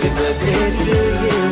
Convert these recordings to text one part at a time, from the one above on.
Kime you.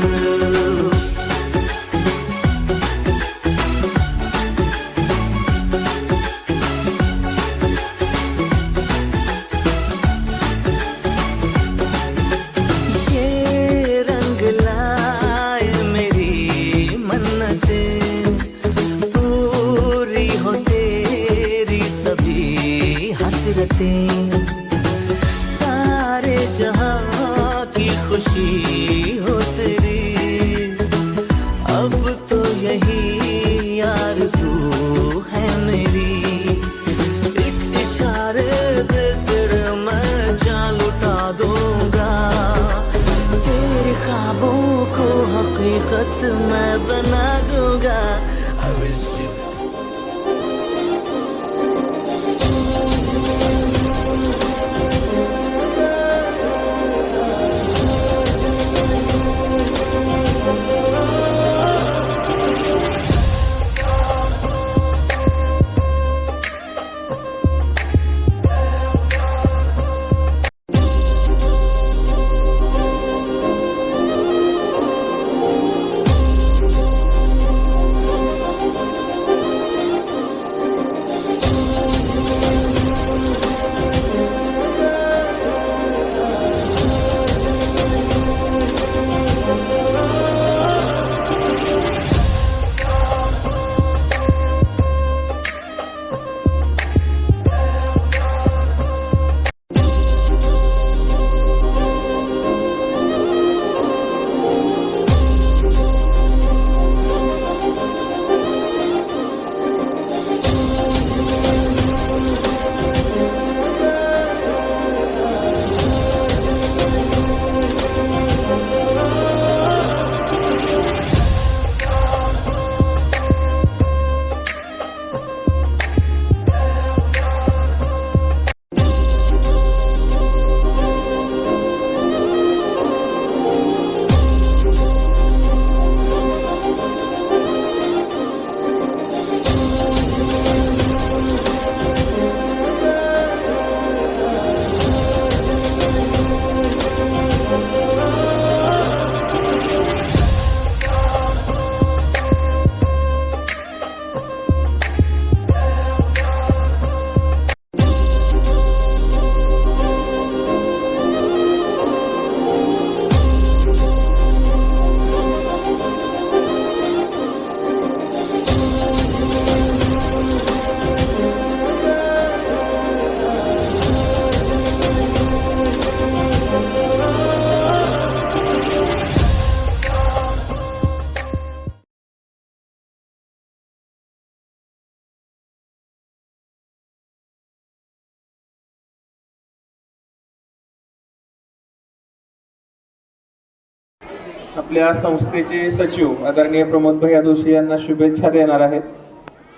आपल्या संस्थेचे सचिव आदरणीय प्रमोद भैया जोशी यांना शुभेच्छा देणार आहेत.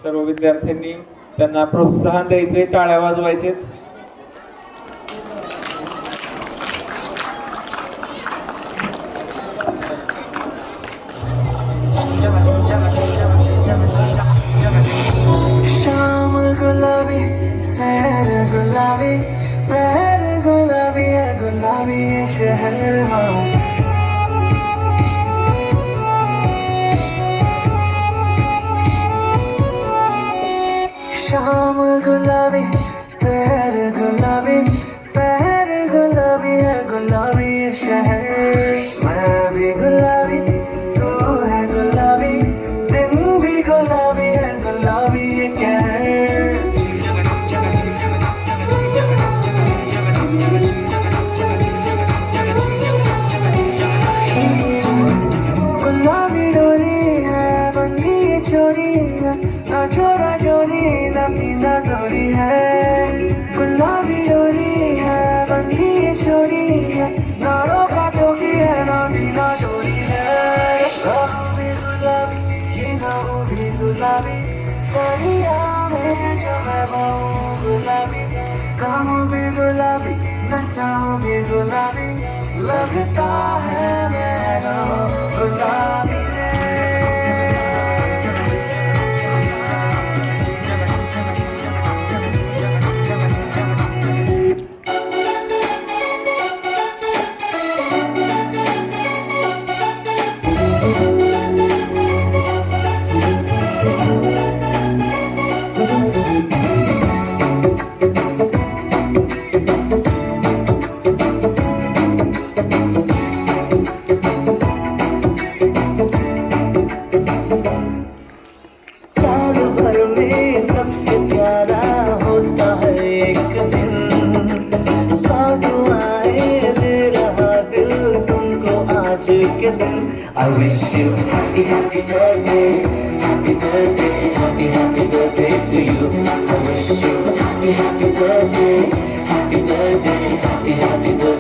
सर्व विद्यार्थ्यांनी त्यांना प्रोत्साहन द्यायचे टाळ्या वाजवायचे गुलाबी गुलाबी गुलाबी शहर गुलाबी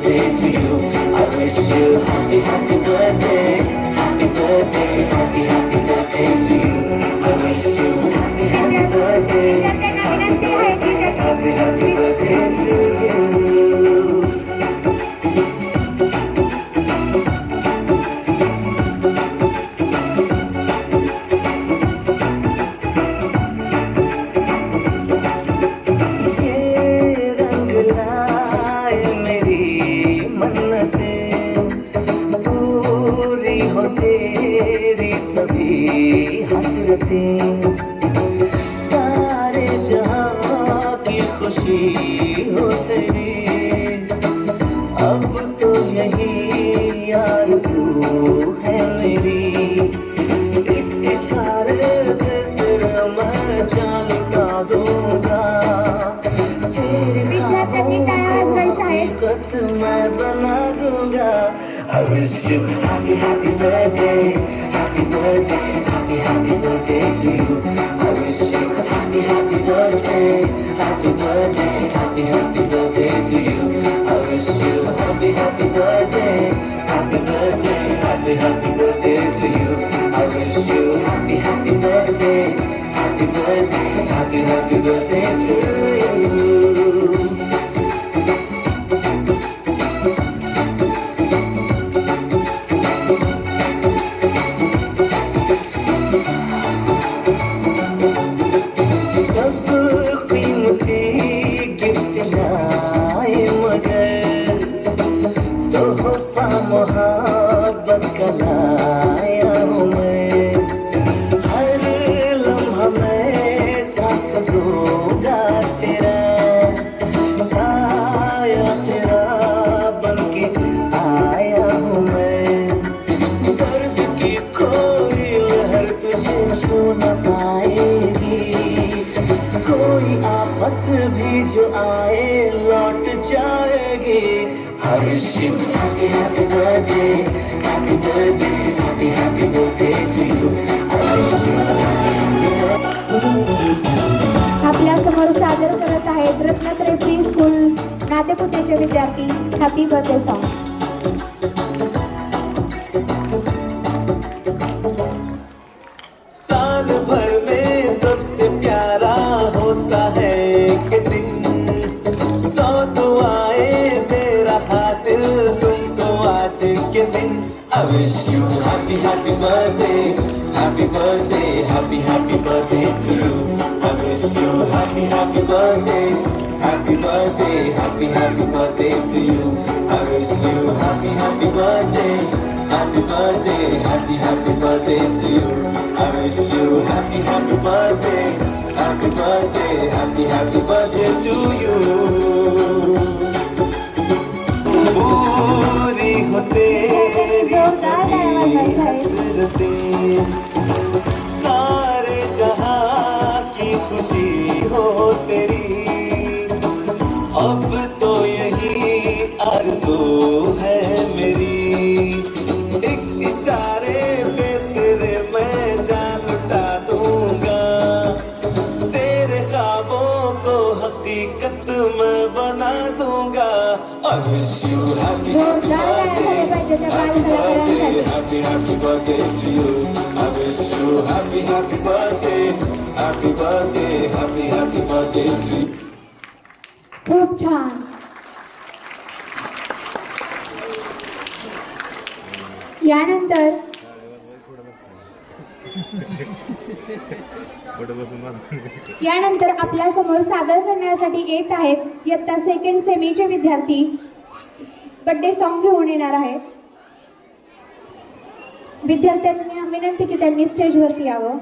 day to you. Happy happy birthday happy birthday happy happy birthday to you. I wish you happy happy birthday. Happy birthday happy happy birthday to you. I wish you happy happy birthday. Happy birthday happy happy birthday to you. I wish you happy happy birthday. Happy birthday happy happy birthday to you you happy birthday happy birthday happy happy birthday to you I wish you happy happy birthday birthday happy happy birthday to you I wish you happy happy birthday happy birthday happy happy birthday to you I wish you happy happy birthday happy birthday happy happy birthday to you पूरी हो तेरी सभी हसरतें सारे जहां की खुशी हो तेरी अब तो यही आरज़ू है मेरी एक इशारे पे तेरे मैं जान लुटा दूँगा तेरे ख्वाबों को हकीकत में बना दूँगा wish you happy happy birthday happy birthday happy happy birthday to you I wish you happy happy birthday happy birthday happy happy birthday to you खूप छान. यानंतर यानंतर आपल्यासमोर सादर करण्यासाठी येत आहेत इयत्ता सेकंड सेमीचे विद्यार्थी. बड्डे सॉन्ग घेऊन येणार आहेत. विद्यार्थ्यांनी विनंती की त्यांनी स्टेजवरती यावं.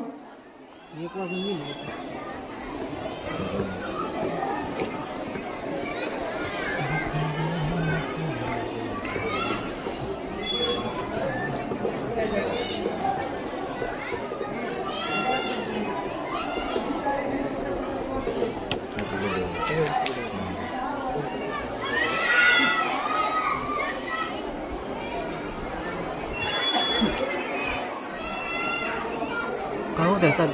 काय होतं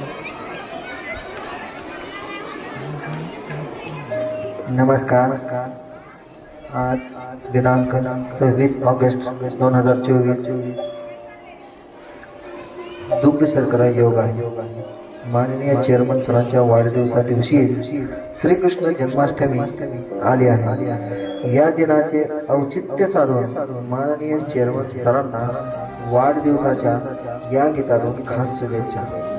नमस्कार. आज दिनांक सव्वीस ऑगस्ट दोन हजार चोवीस. दुग्ध शर्करा योग योगा माननीय चेअरमन सरांच्या वाढदिवसा दिवशी श्रीकृष्ण जन्माष्टमी आली आहे. या दिनाचे औचित्य साधून माननीय चेअरमन सरांना वाढदिवसाच्या या गीतातून खास शुभेच्छा.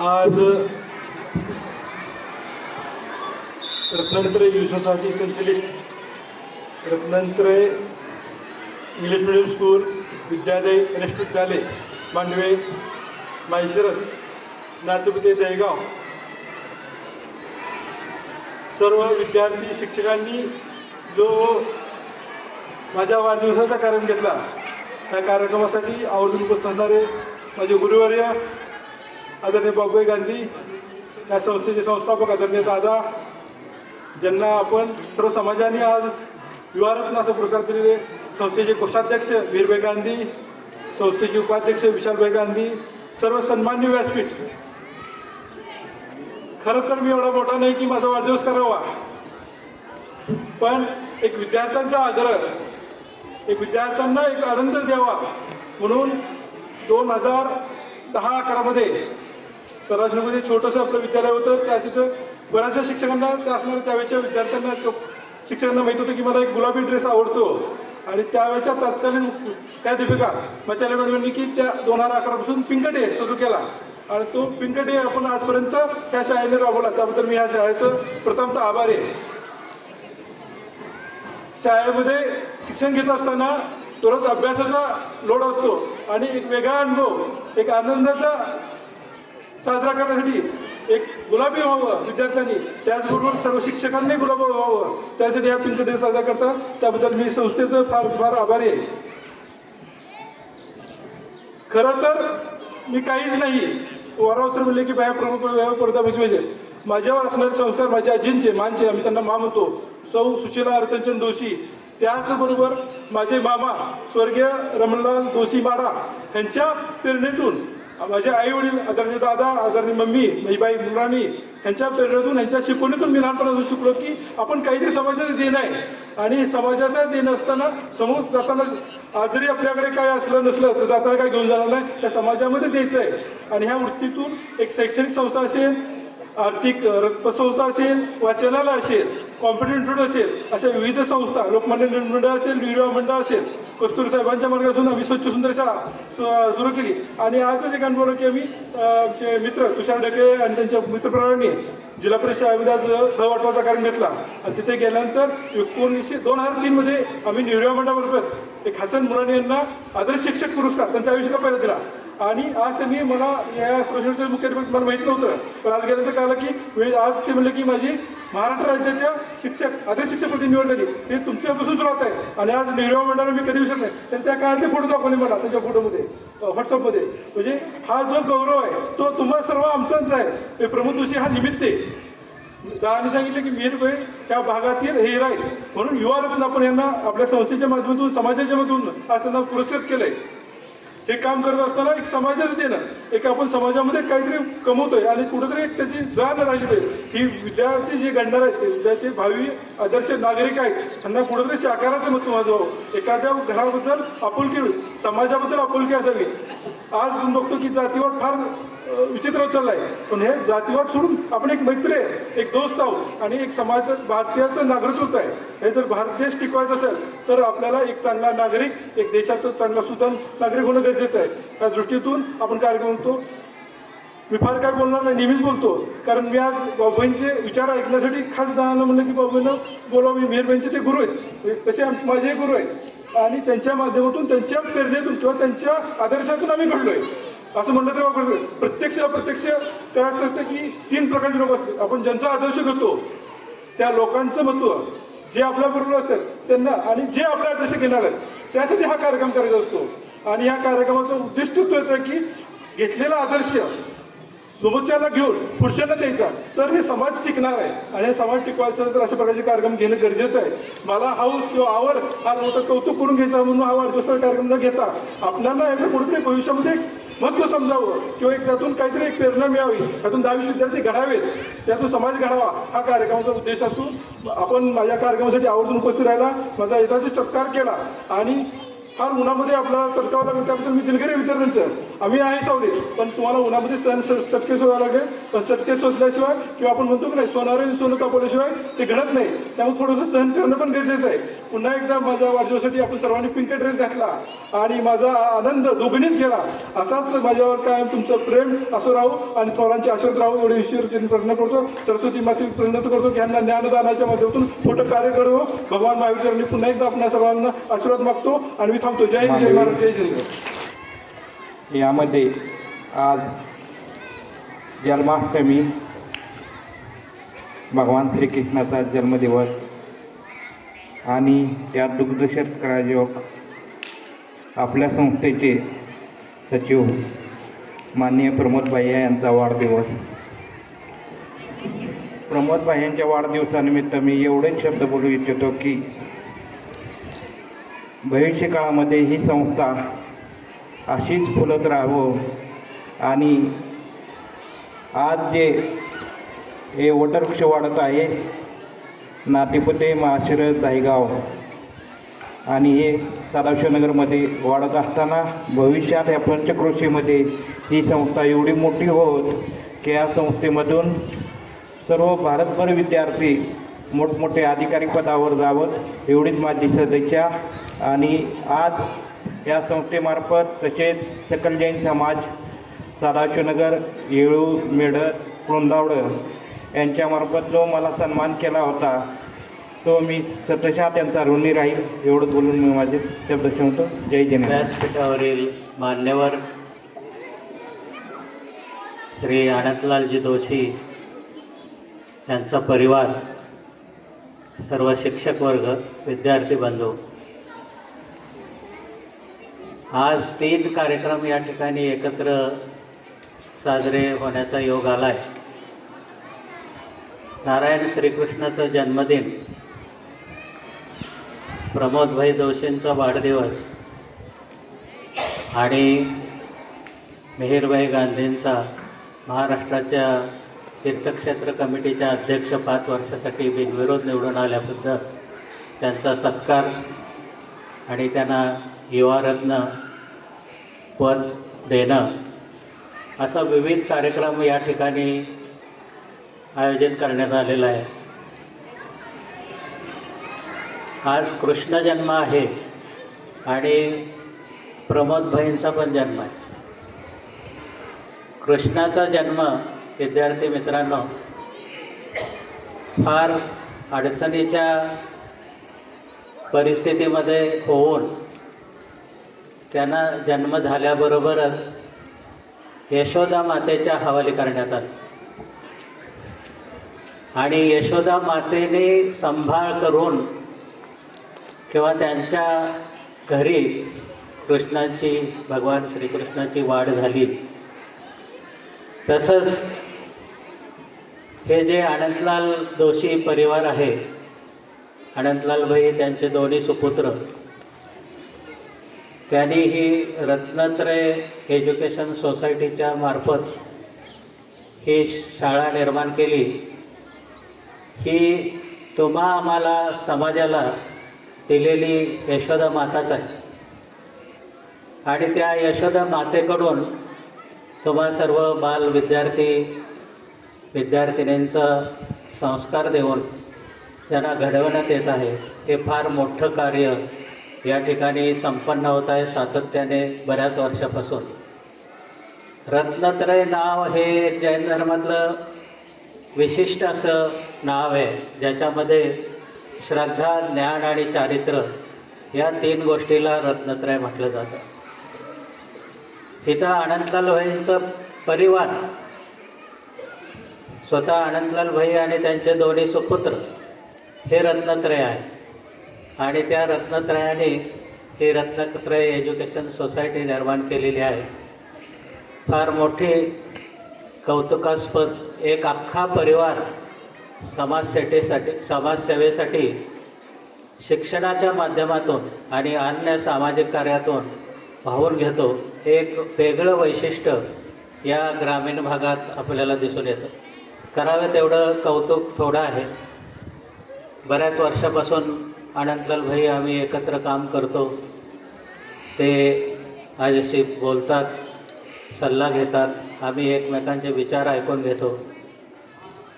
आज रत्नांतरे दिवसासाठी संचलित रत्नांतरे इंग्लिश मिडियम स्कूल विद्यालय कनिष्ठ विद्यालय मांडवे माहेश्वरस नातुपते दहेगाव सर्व विद्यार्थी शिक्षकांनी जो माझ्या वाढदिवसाचा कार्यक्रम घेतला त्या कार्यक्रमासाठी आवर्जून उपस्थित असणारे माझे गुरुवर्य आदरणीय बाबाई गांधी या संस्थेचे संस्थापक आदरणीय दादा ज्यांना आपण सर्व समाजाने आज युवारत्न असा पुरस्कार दिलेले संस्थेचे कोषाध्यक्ष वीरभाई गांधी संस्थेचे उपाध्यक्ष विशालभाई गांधी सर्व सन्मान्य व्यासपीठ. खरं तर मी एवढा मोठा नाही की माझा वाढदिवस करावा. पण एक विद्यार्थ्यांचा आग्रह एक विद्यार्थ्यांना एक आनंद द्यावा. म्हणून दोन हजार दहा अकरामध्ये सरासरीमध्ये छोटंसं आपलं विद्यालय होतं. त्या तिथं बऱ्याचशा शिक्षकांना त्या असणाऱ्या त्यावेळेच्या विद्यार्थ्यांना शिक्षकांना माहीत होतं की मला एक गुलाबी ड्रेस आवडतो. आणि त्यावेळेच्या तत्कालीन त्या दीपिका मचाले मॅडमांनी की त्या दोन हजार अकरापासून पिंक डे सुरू केला. आणि तो पिंक डे आपण आजपर्यंत त्या शाळेने राबवला. त्याबद्दल मी ह्या शाळेचं प्रथमतः आभार आहे. शाळेमध्ये शिक्षण घेत असताना दररोज अभ्यासाचा लोड असतो आणि एक वेगळा अनुभव एक आनंदाचा साजरा करण्यासाठी एक गुलाबी व्हावं विद्यार्थ्यांनी. त्याचबरोबर सर्व शिक्षकांनी गुलाबी व्हावं. त्यासाठी हा पिंक डे साजरा करतात. त्याबद्दल मी संस्थेचं फार फार आभारी आहे. खरं तर मी काहीच नाही. वरावसर म्हणले की बाया प्रमुख पडदा बसवायचे. माझ्यावर असणारे संस्कार माझ्या आजींचे मानचे आम्ही त्यांना मा सौ सुशीला अर्थचंद दोषी त्याचबरोबर माझे मामा स्वर्गीय रमणलाल दोषी माडा यांच्या प्रेरणेतून माझे आई वडील आदरणीय दादा आदरणीय मम्मी माझी बाई मुलांनी यांच्या प्रेरणेतून यांच्या शिकवणीतून मी लहानपणापासून शिकलो की आपण काहीतरी समाजाचं देणं आहे. आणि समाजाचं देणं असताना समोर जाताना आज जरी आपल्याकडे काय असलं नसलं तर जाताना काय घेऊन जाणार नाही त्या समाजामध्ये द्यायचं आहे. आणि ह्या वृत्तीतून एक शैक्षणिक संस्था असेल आर्थिक अ, पतसंस्था असेल वाचनालय असेल कॉम्प्युटर असेल अशा विविध संस्था लोकमान्य मंडळ असेल विरवा मंडळ असेल कस्तुरी साहेबांच्या मार्गातून आम्ही स्वच्छ सुंदर शाळा सु- सुरू केली. आणि आजच्या ठिकाणी अनुभव की आम्ही आमचे मित्र तुषार डके आणि त्यांच्या मित्रप्रमाणे जिल्हा परिषद शाळेमध्ये आज वाटवाचा कार्यक्रम घेतला. आणि तिथे गेल्यानंतर एकोणीसशे दोन हजार तीनमध्ये आम्ही निर्वा मंडळामार्फत एक हसन मुरानी यांना आदर्श शिक्षक पुरस्कार त्यांच्या आयुष्याला पहिला दिला. आणि आज त्यांनी मला या स्पेशलचे मुख्य मला माहीत नव्हतं पण आज गेल्यानंतर कळलं की मी- आज ते म्हणलं की माझी महाराष्ट्र राज्याच्या शिक्षक आदर्श शिक्षकपदी निवड झाली. हे तुमच्यापासून सुरुवात आहे. आणि आज नेहरू मंडळाला मी कधी विसरत नाही. तर त्या काळातले फोटो दाखवले मला त्यांच्या फोटोमध्ये व्हॉट्सअपमध्ये म्हणजे हा जो गौरव आहे तो तुम्हाला सर्व आमचाच आहे. हे प्रमोद जोशी हा निमित्त आहे. दादाने सांगितलं की मीर भाई म्हणजे त्या भागातील हे राहील. म्हणून युवा रत्न आपण यांना आपल्या संस्थेच्या माध्यमातून समाजाच्या माध्यमातून आज त्यांना पुरस्कृत केलंय. हे काम करत असताना एक समाजच देणं. एक आपण समाजामध्ये काहीतरी कमवतोय आणि कुठेतरी एक त्याची जाण राहिली पाहिजे. ही विद्यार्थी जे घडणार आहेत ते उद्याचे भावी आदर्श नागरिक आहेत त्यांना कुठेतरी साकाराचं महत्त्व माझं एखाद्या घराबद्दल आपुलकी समाजाबद्दल आपुलकी असावी. आज आपण बघतो की जातीवाद फार विचित्र चाललं आहे पण हे जातीवाद सोडून आपण एक मैत्री आहे एक दोस्त आहोत आणि एक समाज भारतीयाचं नागरिकत्व आहे. हे जर भारत देश टिकवायचा असेल तर आपल्याला एक चांगला नागरिक एक देशाचं चांगला सुधान नागरिक होणं गरजेचं आहे. त्या दृष्टीतून आपण कार्यक्रम करतो मी फार काय बोलणार नाही नेहमीच बोलतो. कारण मी आज बाबाईंचे विचार ऐकण्यासाठी खास दादांना म्हणलं की बाबाईनं बोलावं मी मेहरबाईंचे ते गुरु आहेत. म्हणजे तसे माझे गुरु आहेत. आणि त्यांच्या माध्यमातून त्यांच्या प्रेरणेतून किंवा त्यांच्या आदर्शातून आम्ही घडलो आहे असं म्हणलं तर वापरतो प्रत्यक्ष अप्रत्यक्ष काय असं असतं की तीन प्रकारचे लोक असतात. आपण ज्यांचा आदर्श घेतो त्या लोकांचं महत्त्व जे आपल्या गुरु असतात त्यांना आणि जे आपला आदर्श घेणार आहेत त्यासाठी हा कार्यक्रम करायचा असतो. आणि या कार्यक्रमाचं उद्दिष्ट तोच आहे की घेतलेला आदर्श सोबतच्याला घेऊन पुढच्याला द्यायचा. तर हे समाज टिकणार आहे. आणि हे समाज टिकवायचं तर अशा प्रकारचे कार्यक्रम घेणं गरजेचं आहे. मला हाऊस किंवा आवड हा मोठं कौतुक करून घ्यायचा म्हणून हा वाढदिवसाचा कार्यक्रम न घेता आपल्याला याचं कुठेतरी भविष्यामध्ये महत्त्व समजावं किंवा एक त्यातून काहीतरी एक प्रेरणा मिळावी. त्यातून दहावीस विद्यार्थी घडावेत. त्यातून समाज घडावा. हा कार्यक्रमाचा उद्देश असून आपण माझ्या कार्यक्रमासाठी आवर्जून उपस्थित राहिला. माझा यथाची सत्कार केला. आणि फार उन्हामध्ये आपला तडकावं लागेल त्याबद्दल मी दिलगिरी वितरणचं आम्ही आहे सावली पण तुम्हाला उन्हामध्ये सण चटके सोडावं लागेल. पण चटके सोसल्याशिवाय किंवा आपण म्हणतो की नाही सोनारे सोनं तापवल्याशिवाय ते घडत नाही. त्यामुळे थोडंसं सहन करणं पण गरजेचं आहे. पुन्हा एकदा माझ्या वाढदिवसाठी आपण सर्वांनी पिंक ड्रेस घातला आणि माझा आनंद दोघणीत केला असाच माझ्यावर कायम तुमचं प्रेम असं राहू आणि थोरांचे आशीर्वाद राहू एवढे ईश्वर प्रार्थना करतो सरस्वती माती प्रणत करतो की यांना ज्ञानदानाच्या माध्यमातून मोठं कार्य करू भगवान महावीरांनी पुन्हा एकदा आपल्या सर्वांना आशीर्वाद मागतो आणि मी थांबतो जय जय महाराज जय यामध्ये आज जन्माष्टमी. भगवान श्रीकृष्णाचा जन्मदिवस आणि त्या दुग्धशतकरायोग आपल्या संस्थेचे सचिव माननीय प्रमोद भैया यांचा वाढदिवस. प्रमोद भाई वाढदिवसानिमित्त मी एवढेच शब्द बोलू इच्छितो की भविष्य काळामध्ये ही संस्था अशीच फुलत राहावं. आणि आज जे हे वटवृक्ष वाढत आहे नातेपुते महाशिर दायगाव आणि हे सदाशिवनगरमध्ये वाढत असताना भविष्यात या पंचकृषीमध्ये ही संस्था एवढी मोठी होत की या संस्थेमधून सर्व भारतभर विद्यार्थी मोठमोठे अधिकारी पदावर जावं एवढीच माझी सध्याच्या आणि आज या संस्थेमार्फत तसेच सकल जैन समाज सदाशिवनगर येळू मेढर वृंदावडं यांच्यामार्फत जो मला सन्मान केला होता तो मी सतशा त्यांचा ऋणी राहील एवढं बोलून मी माझे शब्द ठेवतो. जय जिने व्यासपीठावरील मान्यवर श्री अनंतलालजी दोशी यांचा परिवार सर्व शिक्षक वर्ग विद्यार्थी बंधू आज तीन कार्यक्रम या ठिकाणी एकत्र साजरे होण्याचा योग आला आहे नारायण श्रीकृष्णाचा जन्मदिन प्रमोदभाई दोशींचा वाढदिवस आणि मिहिरभाई गांधींचा महाराष्ट्राच्या तीर्थक्षेत्र कमिटीच्या अध्यक्ष पाच वर्षासाठी बिनविरोध निवडून आल्याबद्दल त्यांचा सत्कार आणि त्यांना युवारत्न पद देणं असा विविध कार्यक्रम या ठिकाणी आयोजित करण्यात आलेला आहे. आज कृष्ण जन्म आहे आणि प्रमोद भाईंचा पण जन्म आहे. कृष्णाचा जन्म विद्यार्थी मित्रांनो फार अडचणीच्या परिस्थितीमध्ये होऊन त्यांना जन्म झाल्याबरोबरच यशोदा मातेच्या हवाली करण्यात आलं. आणि यशोदा मातेने सांभाळ करून किंवा त्यांच्या घरी कृष्णाची भगवान श्रीकृष्णाची वाढ झाली. तसंच हे जे अनंतलाल जोशी परिवार आहे अनंतलाल भाई त्यांचे दोन्ही सुपुत्र त्यांनी ही रत्नत्रय एज्युकेशन सोसायटीच्या मार्फत ही शाळा निर्माण केली. ही तुम्हा आम्हाला समाजाला दिलेली यशोदा माताच आहे. आणि त्या यशोदा मातेकडून तुम्हा सर्व बाल विद्यार्थी विद्यार्थिनींचा संस्कार देऊन त्यांना घडवण्यात येत आहे हे फार मोठं कार्य या ठिकाणी संपन्न होत आहे सातत्याने बऱ्याच वर्षापासून. रत्नत्रय नाव हे जैन धर्मातलं विशिष्ट असं नाव आहे ज्याच्यामध्ये श्रद्धा ज्ञान आणि चारित्र्य या तीन गोष्टीला रत्नत्रय म्हटलं जातं. इथं अनंतलाल भाईंचं परिवार स्वतः अनंतलाल भाई आणि त्यांचे दोन्ही सुपुत्र हे रत्नत्रय आहे. आणि त्या रत्नत्रयाने ही रत्नत्रय एज्युकेशन सोसायटी निर्माण केलेली आहे. फार मोठी कौतुकास्पद एक अख्खा परिवार समाजसेवेसाठी समाजसेवेसाठी शिक्षणाच्या माध्यमातून आणि अन्य सामाजिक कार्यातून वाहून घेतो हे एक वेगळं वैशिष्ट्य या ग्रामीण भागात आपल्याला दिसून येतं. करावं तेवढं कौतुक थोडं आहे. बऱ्याच वर्षापासून आनंदलाल भाई आम्ही एकत्र काम करतो. ते माझ्याशी बोलतात सल्ला घेतात. आम्ही एकमेकांचे विचार ऐकून घेतो.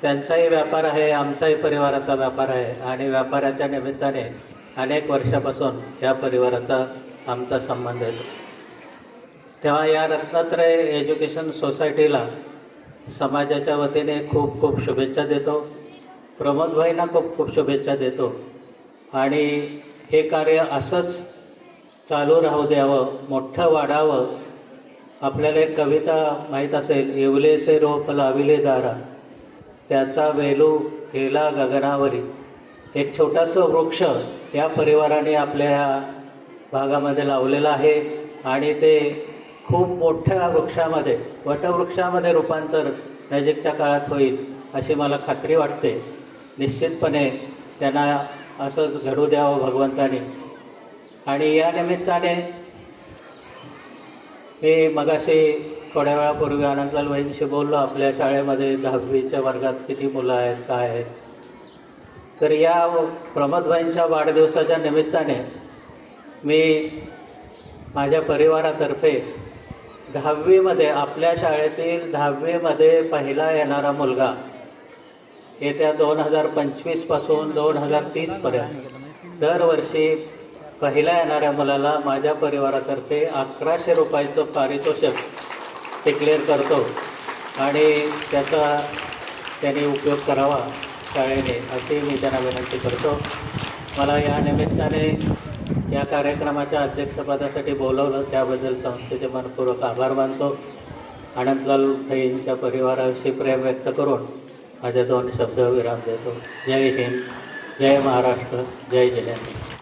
त्यांचाही व्यापार आहे आमचाही परिवाराचा व्यापार आहे. आणि व्यापाराच्या निमित्ताने अनेक वर्षापासून या परिवाराचा आमचा संबंध येतो. तेव्हा या रत्नात्रय एज्युकेशन सोसायटीला समाजाच्या वतीने खूप खूप शुभेच्छा देतो. प्रमोदभाईंना खूप खूप शुभेच्छा देतो. आणि हे कार्य असंच चालू राहू द्यावं मोठं वाढावं. आपल्याला एक कविता माहीत असेल येवलेसे रोप लाविले दारा त्याचा वेलू गेला गगनावरी. एक छोटासा वृक्ष या परिवाराने आपल्या ह्या भागामध्ये लावलेलं आहे आणि ते खूप मोठ्या वृक्षामध्ये वटवृक्षामध्ये रूपांतर नजीकच्या काळात होईल अशी मला खात्री वाटते. निश्चितपणे त्यांना असंच घडू द्यावं भगवंताने. आणि या निमित्ताने मी मगाशी थोड्या वेळापूर्वी आनंदलाल भाईंशी बोललो आपल्या शाळेमध्ये दहावीच्या वर्गात किती मुलं आहेत काय आहेत. तर या प्रमोदभाईंच्या वाढदिवसाच्या निमित्ताने मी माझ्या परिवारातर्फे दहावीमध्ये आपल्या शाळेतील दहावीमध्ये पहिला येणारा मुलगा येत्या दोन हजार पंचवीसपासून दोन हजार तीसपर्यंत दरवर्षी पहिल्या येणाऱ्या मुलाला माझ्या परिवारातर्फे अकराशे रुपयाचं पारितोषिक डिक्लेअर करतो. आणि त्याचा त्यांनी उपयोग करावा शाळेने अशी मी त्यांना विनंती करतो. मला या निमित्ताने या कार्यक्रमाच्या अध्यक्षपदासाठी बोलवलं. त्याबद्दल संस्थेचे मनपूर्वक आभार मानतो. आनंदलाल भाईंच्या परिवाराविषयी प्रेम व्यक्त करून माझ्या दोन शब्द विराम देतो. जय हिंद जय महाराष्ट्र जय जिनेंद्र